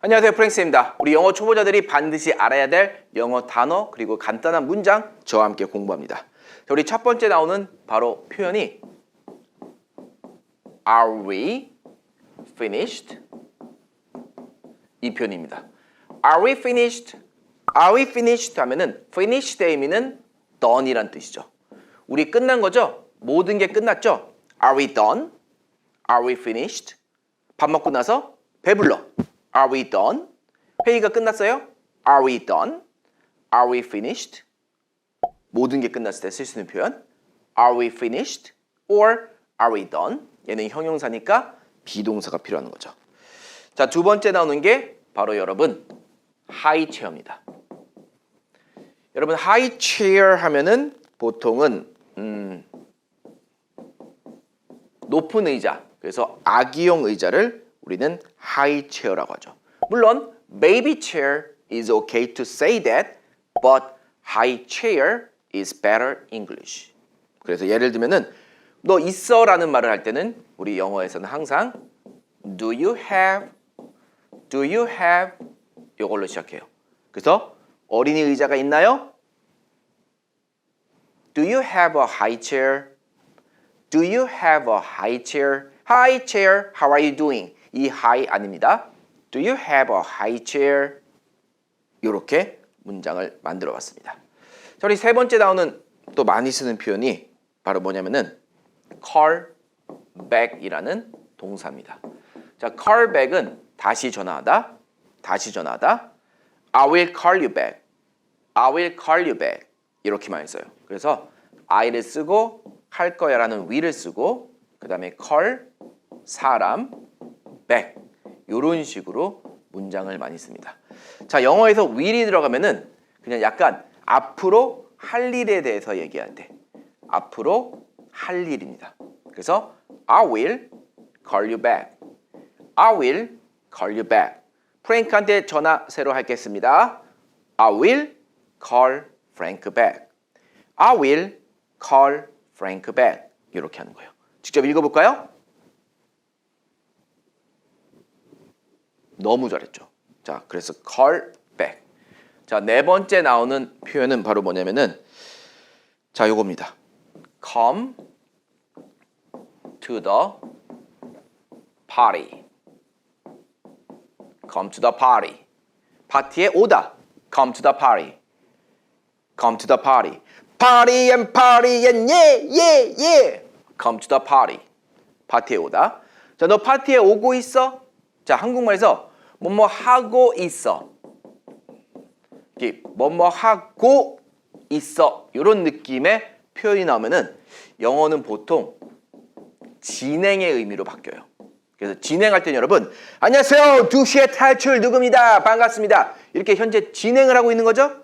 안녕하세요 프랭스입니다. 우리 영어 초보자들이 반드시 알아야 될 영어 단어 그리고 간단한 문장 저와 함께 공부합니다. 자, 우리 첫 번째 나오는 바로 표현이 Are we finished? 이 표현입니다. Are we finished? Are we finished? 하면은 finished의 의미는 done이란 뜻이죠. 우리 끝난 거죠? 모든 게 끝났죠? Are we done? Are we finished? 밥 먹고 나서 배불러. Are we done? 회의가 끝났어요? Are we done? Are we finished? 모든 게 끝났을 때 쓸 수 있는 표현. Are we finished? Or are we done? 얘는 형용사니까 비동사가 필요한 거죠. 자, 두 번째 나오는 게 바로 여러분 high chair입니다. 여러분 high chair 하면은 보통은 음, 높은 의자, 그래서 아기용 의자를 우리는 high chair라고 하죠. 물론 baby chair is okay to say that, but high chair is better English. 그래서 예를 들면은 너 있어라는 말을 할 때는 우리 영어에서는 항상 do you have, do you have 이걸로 시작해요. 그래서 어린이 의자가 있나요? Do you have a high chair? Do you have a high chair? High chair, how are you doing? 이 high 아닙니다. Do you have a high chair? 이렇게 문장을 만들어 봤습니다. 자, 우리 세 번째 나오는 또 많이 쓰는 표현이 바로 뭐냐면은 call back이라는 동사입니다. 자, call back은 다시 전화하다, 다시 전화하다. I will call you back. I will call you back. 이렇게 많이 써요. 그래서 I를 쓰고 할 거야라는 will을 쓰고 그 다음에 call 사람 back 이런 식으로 문장을 많이 씁니다. 자 영어에서 will이 들어가면은 그냥 약간 앞으로 할 일에 대해서 얘기할 때 앞으로 할 일입니다. 그래서 I will call you back. I will call you back. 프랭크한테 전화 새로 하겠습니다. I will call Frank back. I will call Frank back. 이렇게 하는 거예요. 직접 읽어볼까요? 너무 잘했죠. 자, 그래서 call back. 자, 네 번째 나오는 표현은 바로 뭐냐면은 자, 요겁니다. come to the party. come to the party. 파티에 오다. come to the party. come to the party. party and party and yeah, yeah, yeah. come to the party. 파티에 오다. 자, 너 파티에 오고 있어? 자, 한국말에서 뭐뭐 하고 있어. 뭐뭐 하고 있어. 이런 느낌의 표현이 나오면은 영어는 보통 진행의 의미로 바뀌어요. 그래서 진행할 때는 여러분 안녕하세요. 2시에 탈출 누굽니다. 반갑습니다. 이렇게 현재 진행을 하고 있는 거죠.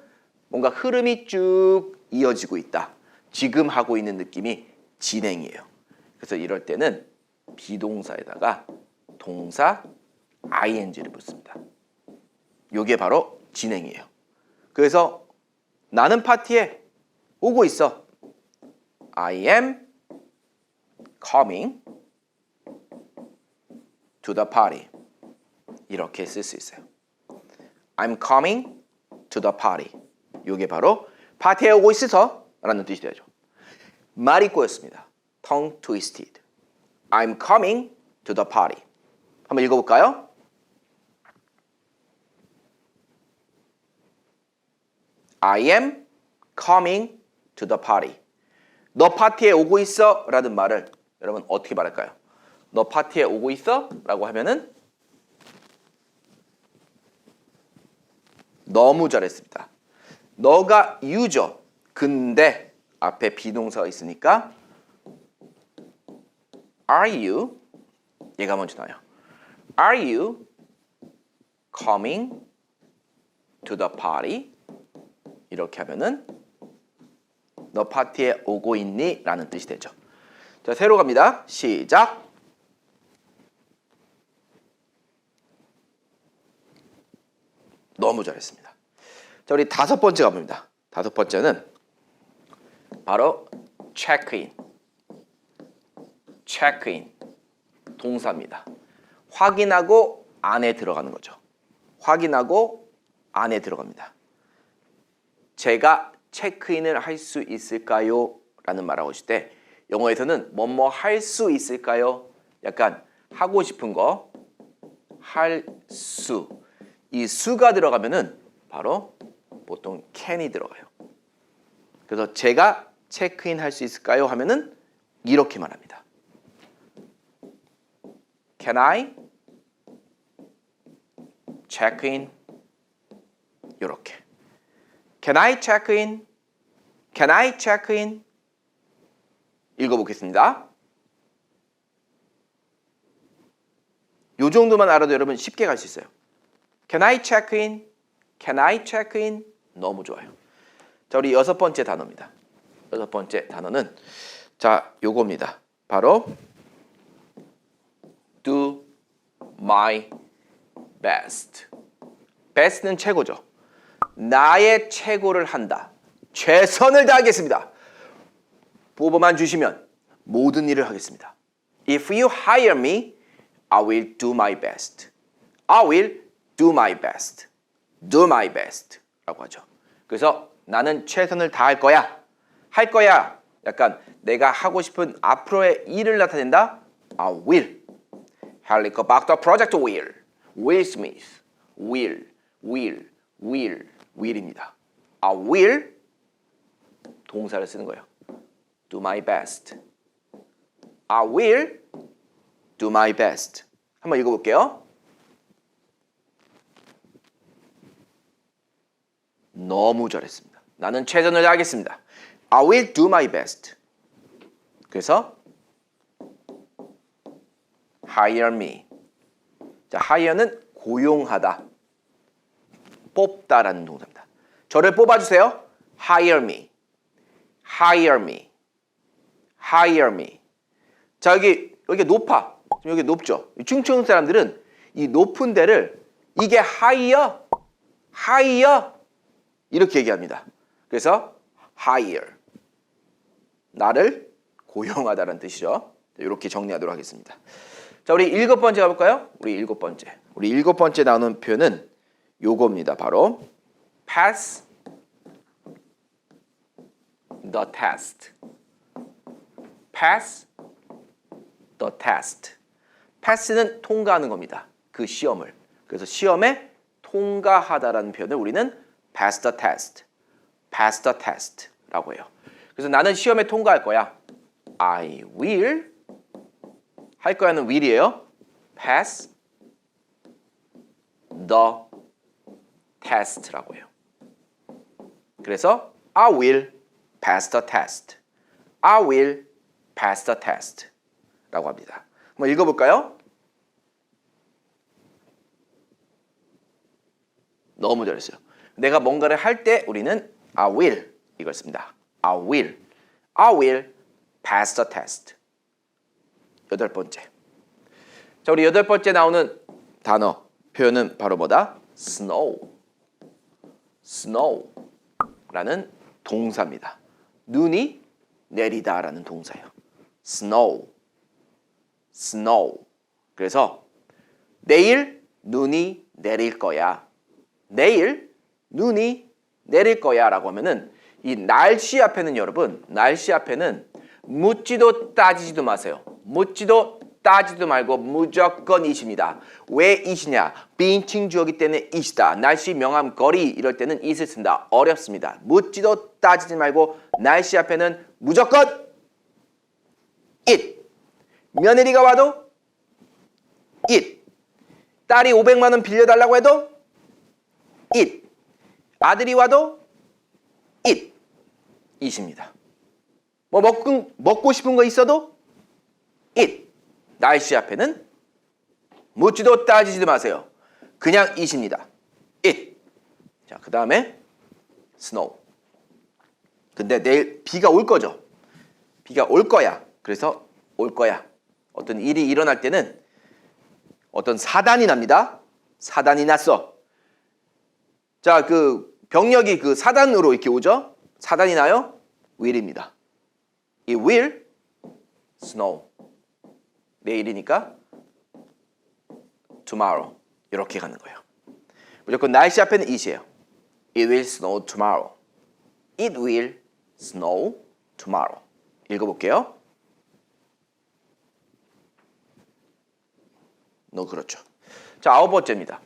뭔가 흐름이 쭉 이어지고 있다. 지금 하고 있는 느낌이 진행이에요. 그래서 이럴 때는 비동사에다가 동사 ing를 붙습니다. 요게 바로 진행이에요. 그래서 나는 파티에 오고 있어. I am coming to the party. 이렇게 쓸 수 있어요. I'm coming to the party. 요게 바로 파티에 오고 있어서 라는 뜻이 되죠. 말이 꼬였습니다. tongue twisted. I'm coming to the party. 한번 읽어볼까요? I am coming to the party. 너 파티에 오고 있어? 라는 말을 여러분 어떻게 말할까요? 너 파티에 오고 있어? 라고 하면은 너무 잘했습니다. 너가 유저. 근데 앞에 비동사가 있으니까 Are you 얘가 먼저 나와요. Are you coming to the party? 이렇게 하면은 너 파티에 오고 있니? 라는 뜻이 되죠. 자, 새로 갑니다. 시작. 너무 잘했습니다. 자, 우리 다섯 번째 가봅니다. 다섯 번째는 바로 체크인. 체크인 동사입니다. 확인하고 안에 들어가는 거죠. 확인하고 안에 들어갑니다. 제가 체크인을 할 수 있을까요? 라는 말하고 있을 때 영어에서는 뭐뭐 할 수 있을까요? 약간 하고 싶은 거 할 수. 이 수가 들어가면은 바로 보통 can이 들어가요. 그래서 제가 체크인 할 수 있을까요? 하면은 이렇게 말합니다. Can I check in? 이렇게. Can I check in? Can I check in? 읽어보겠습니다. 요 정도만 알아도 여러분 쉽게 갈 수 있어요. Can I check in? Can I check in? 너무 좋아요. 자, 우리 여섯 번째 단어입니다. 여섯 번째 단어는 자, 요겁니다. 바로 do my best. best는 최고죠. 나의 최고를 한다. 최선을 다하겠습니다. 보고만 주시면 모든 일을 하겠습니다. If you hire me, I will do my best. I will do my best. Do my best. 라고 하죠. 그래서 나는 최선을 다할 거야. 할 거야. 약간 내가 하고 싶은 앞으로의 일을 나타낸다. I will. 헬리코박터 프로젝트 will. Will Smith. will. will. will. Will입니다. I will 동사를 쓰는 거예요. do my best. I will do my best. 한번 읽어볼게요. 너무 잘했습니다. 나는 최선을 다하겠습니다. I will do my best. 그래서 hire me. 자, hire는 고용하다, 뽑다라는 동사입니다. 저를 뽑아주세요. hire me. hire me. hire me. 자, 여기 여기 높아. 여기 높죠. 충청 사람들은 이 높은 데를 이게 higher, higher 이렇게 얘기합니다. 그래서 hire 나를 고용하다는 뜻이죠. 이렇게 정리하도록 하겠습니다. 자, 우리 일곱 번째 가볼까요? 우리 일곱 번째. 우리 일곱 번째 나오는 표현은 요겁니다. 바로 pass the test. pass the test. pass는 통과하는 겁니다. 그 시험을. 그래서 시험에 통과하다라는 표현을 우리는 pass the test. pass the test라고 해요. 그래서 나는 시험에 통과할 거야. I will 할 거야는 will이에요. pass the test라고 해요. 그래서 I will pass the test. I will pass the test. 라고 합니다. 한번 읽어볼까요? 너무 잘했어요. 내가 뭔가를 할 때 우리는 I will 이걸 씁니다. I will. I will pass the test. 여덟 번째. 자, 우리 여덟 번째 나오는 단어 표현은 바로 뭐다? snow. Snow라는 동사입니다. 눈이 내리다라는 동사예요. snow. snow. 그래서 내일 눈이 내릴 거야. 내일 눈이 내릴 거야라고 하면은 이 날씨 앞에는 여러분, 날씨 앞에는 묻지도 따지지도 마세요. 묻지도 따지도 말고 무조건 이십니다. 왜 이시냐? 비인칭 주어기 때문에 이시다. 날씨 명함 거리 이럴 때는 이을 쓴다. 어렵습니다. 묻지도 따지지 말고 날씨 앞에는 무조건 it. 며느리가 와도 it. 딸이 500만 원 빌려달라고 해도 it. 아들이 와도 it. it입니다. 뭐 먹고 싶은 거 있어도 it. 날씨 앞에는 묻지도 따지지도 마세요. 그냥 it입니다. it. 자, 그 다음에 snow. 근데 내일 비가 올 거죠. 비가 올 거야. 그래서 올 거야. 어떤 일이 일어날 때는 어떤 사단이 납니다. 사단이 났어. 자, 그 병력이 그 사단으로 이렇게 오죠. 사단이 나요. will입니다. 이 will snow. 내일이니까 tomorrow 이렇게 가는 거예요. 무조건 날씨 앞에는 it이에요. It will snow tomorrow. It will snow tomorrow. 읽어볼게요. 너 그렇죠. 자 아홉 번째입니다.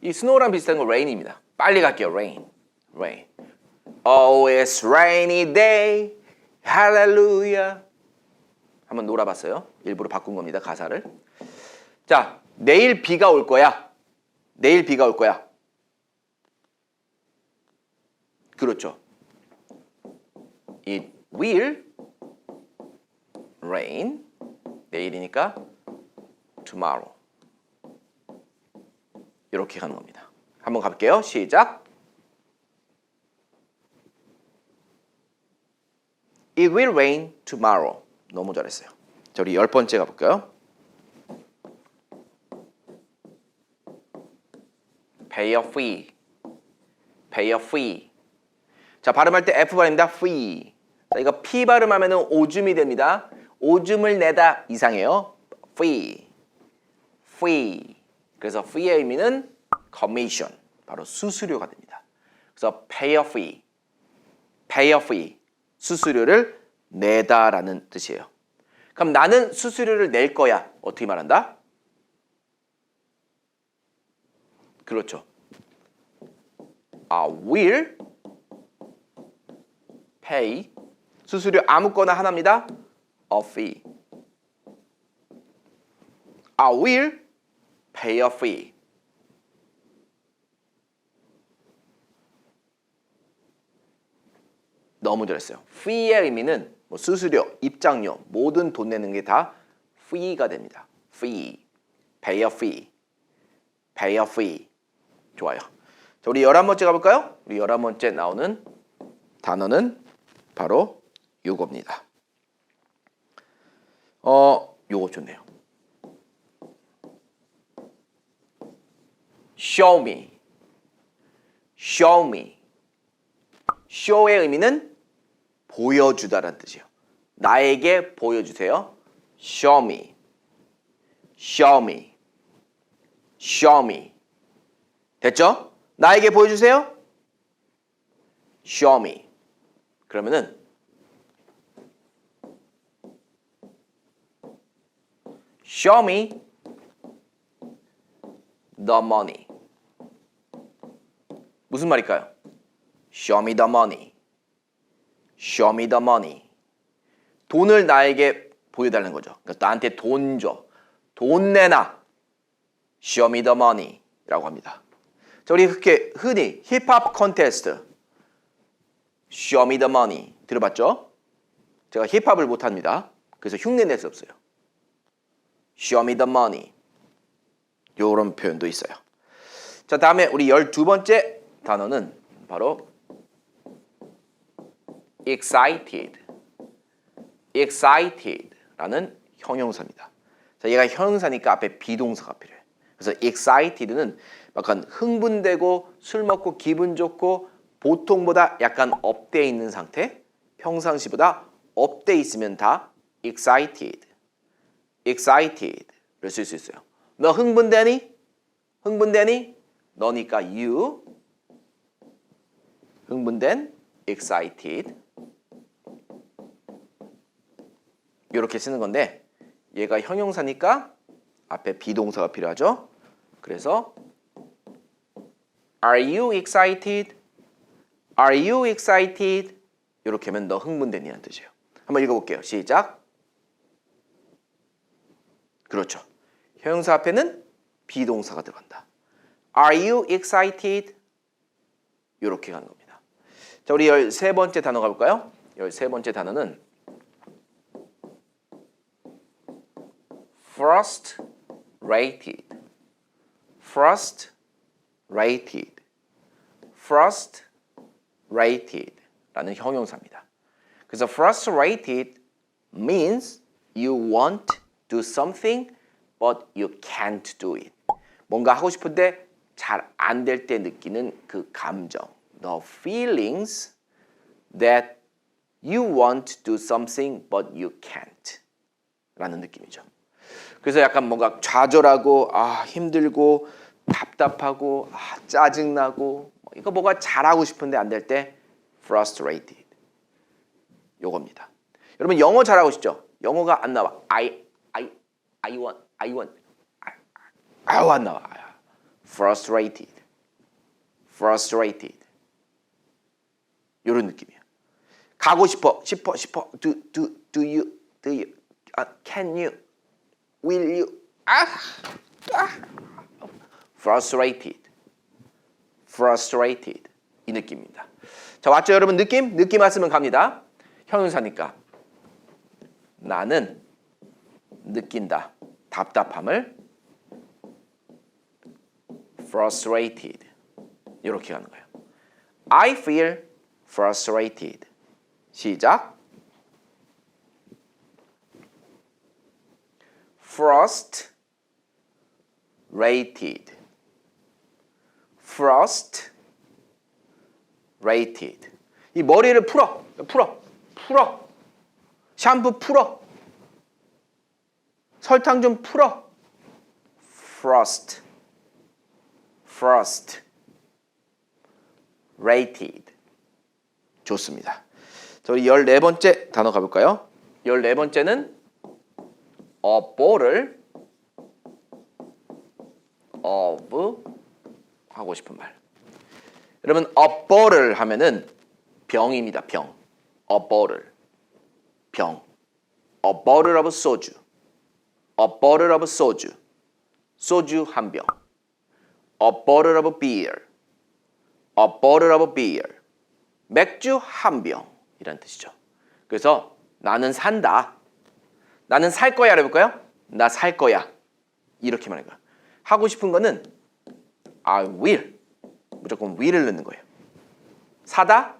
이 snow랑 비슷한 건 rain입니다. 빨리 갈게요. rain, rain. Oh, it's rainy day. Hallelujah. 한번 놀아봤어요. 일부러 바꾼 겁니다. 가사를. 자, 내일 비가 올 거야. 내일 비가 올 거야. 그렇죠. It will rain. 내일이니까 tomorrow. 이렇게 가는 겁니다. 한번 가볼게요. 시작. It will rain tomorrow. 너무 잘했어요. 자, 우리 열 번째 가볼까요? Pay a fee. 자, 발음할 때 F 발음입니다. fee. 자, 이거 P 발음하면 오줌이 됩니다. 오줌을 내다 이상해요. fee. 그래서 fee의 의미는 commission. 바로 수수료가 됩니다. 그래서 pay a fee. 수수료를 내다라는 뜻이에요. 그럼 나는 수수료를 낼 거야. 어떻게 말한다? 그렇죠. I will pay 수수료 아무거나 하나입니다. A fee. I will pay a fee. 너무 잘했어요. fee의 의미는 뭐 수수료, 입장료, 모든 돈 내는 게 다 fee가 됩니다. fee, pay a fee, pay a fee. 좋아요. 자, 우리 열한 번째 가볼까요? 우리 열한 번째 나오는 단어는 바로 요겁니다. 어, 요거 좋네요. show me, show me. show의 의미는 보여주다라는 뜻이에요. 나에게 보여주세요. show me, show me, show me. 됐죠? 나에게 보여주세요. show me. 그러면은 show me the money. 무슨 말일까요? Show me the money. Show me the money. 돈을 나에게 보여달라는 거죠. 그러니까 나한테 돈 줘. 돈 내놔. Show me the money. 라고 합니다. 자, 우리 그렇게 흔히 힙합 컨테스트. Show me the money. 들어봤죠? 제가 힙합을 못합니다. 그래서 흉내 낼 수 없어요. Show me the money. 요런 표현도 있어요. 자, 다음에 우리 열두 번째 단어는 바로 excited, excited라는 형용사입니다. 자, 얘가 형용사니까 앞에 비동사가 필요해. 그래서 excited는 약간 흥분되고 술 먹고 기분 좋고 보통보다 약간 업돼 있는 상태, 평상시보다 업돼 있으면 다 excited, excited를 쓸 수 있어요. 너 흥분되니? 흥분되니? 너니까 you 흥분된 excited 이렇게 쓰는 건데 얘가 형용사니까 앞에 비동사가 필요하죠. 그래서 Are you excited? Are you excited? 이렇게 하면 너 흥분되니라는 뜻이에요. 한번 읽어볼게요. 시작. 그렇죠. 형용사 앞에는 비동사가 들어간다. Are you excited? 이렇게 가는 겁니다. 자, 우리 열세 번째 단어 가볼까요? 열세 번째 단어는 frustrated, frustrated, frustrated라는 형용사입니다. 그래서 frustrated means you want to do something but you can't do it. 뭔가 하고 싶은데 잘 안 될 때 느끼는 그 감정. The feelings that you want to do something but you can't. 라는 느낌이죠. 그래서 약간 뭔가 좌절하고 아 힘들고 답답하고 아, 짜증나고 뭐 이거 뭐가 잘하고 싶은데 안 될 때 frustrated 요겁니다. 여러분 영어 잘하고 싶죠? 영어가 안 나와. I I I want I want 아유 안 나와. frustrated frustrated 요런 느낌이야. 가고 싶어 싶어 싶어 do do do you do you 아, can you will you 아, 아 frustrated frustrated 이 느낌입니다. 자 왔죠 여러분 느낌 느낌 왔으면 갑니다. 형용사니까 나는 느낀다 답답함을 frustrated 이렇게 가는 거예요. I feel frustrated. 시작. Frustrated. frustrated. 이 머리를 풀어. 풀어. 풀어. 샴푸 풀어. 설탕 좀 풀어. frost. frost. rated. 좋습니다. 자, 우리 14번째 단어 가볼까요? 14번째는 어보를 of 하고 싶은 말. 여러분 어보를 하면은 병입니다. 병. 어보를 병. A bottle of 소주. A bottle of 소주. 소주 한 병. A bottle of beer. A bottle of beer. 맥주 한 병 이란 뜻이죠. 그래서 나는 산다. 나는 살 거야 해볼까요? 나 살 거야. 이렇게 말하는 거야. 하고 싶은 거는 I will. 무조건 will을 넣는 거예요. 사다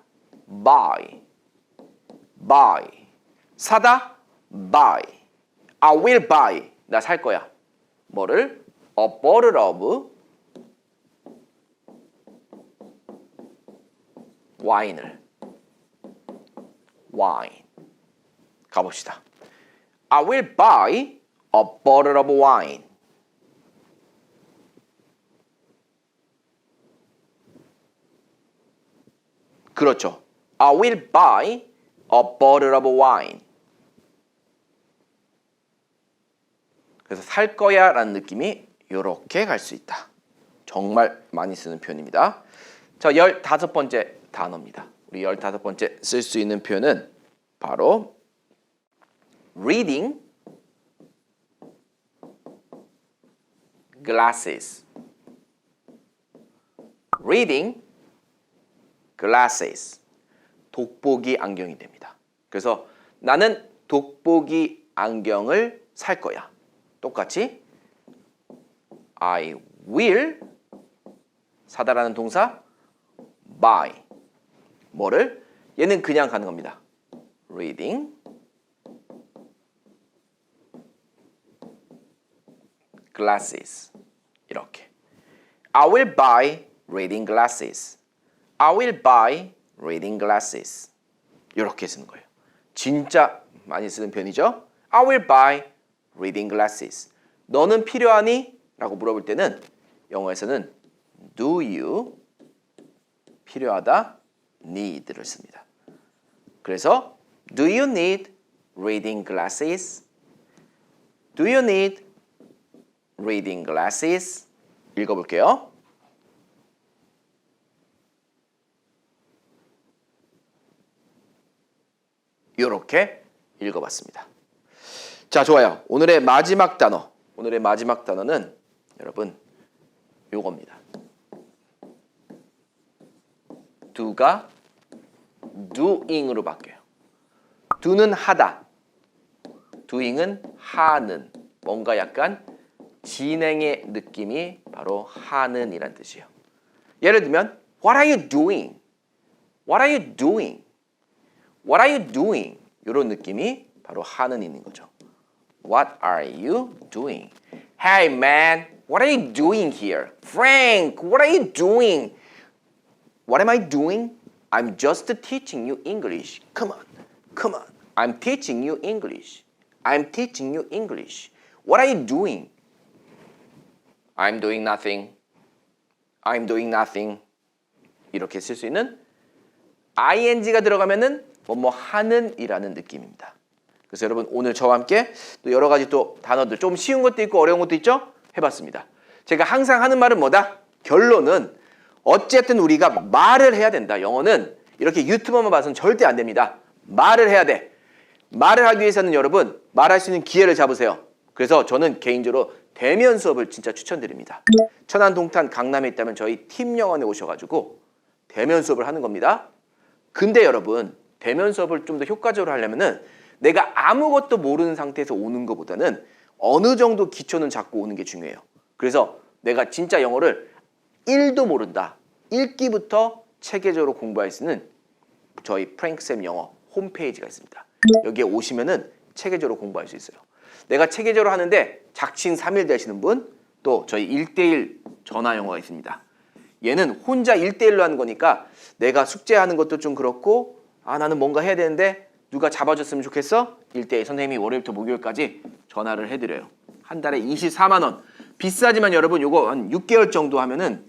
buy. buy. 사다 buy. I will buy. 나 살 거야. 뭐를? A bottle of 와인을 wine 가봅시다. I will buy a bottle of wine. 그렇죠. I will buy a bottle of wine. 그래서 살 거야 라는 느낌이 이렇게 갈 수 있다. 정말 많이 쓰는 표현입니다. 자, 열다섯 번째 단어입니다. 우리 열다섯 번째 쓸 수 있는 표현은 바로 reading glasses. reading glasses. 돋보기 안경이 됩니다. 그래서 나는 돋보기 안경을 살 거야. 똑같이 I will 사다라는 동사 buy 뭐를 얘는 그냥 가는 겁니다. reading glasses 이렇게 I will buy reading glasses. I will buy reading glasses. 이렇게 쓰는 거예요. 진짜 많이 쓰는 표현이죠. I will buy reading glasses. 너는 필요하니? 라고 물어볼 때는 영어에서는 do you 필요하다 need를 씁니다. 그래서 do you need reading glasses? Do you need reading glasses? 읽어볼게요. 이렇게 읽어봤습니다. 자, 좋아요. 오늘의 마지막 단어. 오늘의 마지막 단어는 여러분 요겁니다. do가 doing으로 바뀌어요. do는 하다. doing은 하는. 뭔가 약간 진행의 느낌이 바로 하는 이란 뜻이에요. 예를 들면 What are you doing? What are you doing? What are you doing? 이런 느낌이 바로 하는 있는 거죠. What are you doing? Hey man, what are you doing here? Frank, what are you doing? What am I doing? I'm just teaching you English. Come on, come on. I'm teaching you English. I'm teaching you English. What are you doing? I'm doing nothing. I'm doing nothing. 이렇게 쓸 수 있는 ing가 들어가면은 뭐 뭐 하는 이라는 느낌입니다. 그래서 여러분 오늘 저와 함께 또 여러 가지 또 단어들 좀 쉬운 것도 있고 어려운 것도 있죠? 해봤습니다. 제가 항상 하는 말은 뭐다? 결론은 어쨌든 우리가 말을 해야 된다. 영어는 이렇게 유튜버만 봐서는 절대 안 됩니다. 말을 해야 돼. 말을 하기 위해서는 여러분 말할 수 있는 기회를 잡으세요. 그래서 저는 개인적으로 대면 수업을 진짜 추천드립니다. 천안, 동탄, 강남에 있다면 저희 팀 영원에 오셔가지고 대면 수업을 하는 겁니다. 근데 여러분 대면 수업을 좀 더 효과적으로 하려면은 내가 아무것도 모르는 상태에서 오는 것보다는 어느 정도 기초는 잡고 오는 게 중요해요. 그래서 내가 진짜 영어를 1도 모른다. 읽기부터 체계적으로 공부할 수 있는 저희 프랭크쌤 영어 홈페이지가 있습니다. 여기에 오시면은 체계적으로 공부할 수 있어요. 내가 체계적으로 하는데 작심 삼일 되시는 분, 또 저희 1대1 전화 영어가 있습니다. 얘는 혼자 1대1로 하는 거니까 내가 숙제하는 것도 좀 그렇고 아 나는 뭔가 해야 되는데 누가 잡아줬으면 좋겠어? 1대1 선생님이 월요일부터 목요일까지 전화를 해드려요. 한 달에 24만 원. 비싸지만 여러분 요거 한 6개월 정도 하면은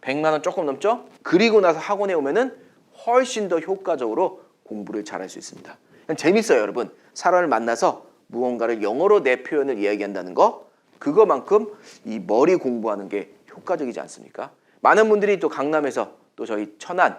100만 원 조금 넘죠? 그리고 나서 학원에 오면은 훨씬 더 효과적으로 공부를 잘할 수 있습니다. 재밌어요, 여러분. 사람을 만나서 무언가를 영어로 내 표현을 이야기한다는 거 그거만큼 이 머리 공부하는 게 효과적이지 않습니까? 많은 분들이 또 강남에서 또 저희 천안,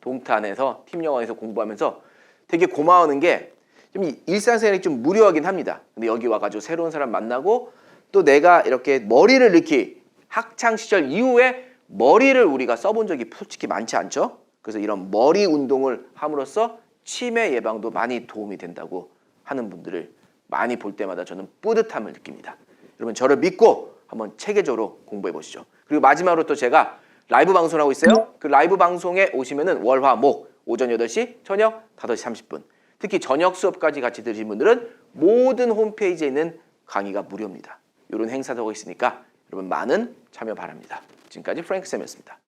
동탄에서 팀 영어에서 공부하면서 되게 고마워하는 게 좀 일상생활이 좀 무료하긴 합니다. 근데 여기 와가지고 새로운 사람 만나고 또 내가 이렇게 머리를 이렇게 학창 시절 이후에 머리를 우리가 써본 적이 솔직히 많지 않죠? 그래서 이런 머리 운동을 함으로써 치매 예방도 많이 도움이 된다고 하는 분들을 많이 볼 때마다 저는 뿌듯함을 느낍니다. 여러분 저를 믿고 한번 체계적으로 공부해 보시죠. 그리고 마지막으로 또 제가 라이브 방송을 하고 있어요. 그 라이브 방송에 오시면은 월화 목 오전 8시, 저녁 5시 30분. 특히 저녁 수업까지 같이 들으신 분들은 모든 홈페이지에 있는 강의가 무료입니다. 이런 행사도 하고 있으니까 여러분 많은 참여 바랍니다. 지금까지 프랭크 쌤이었습니다.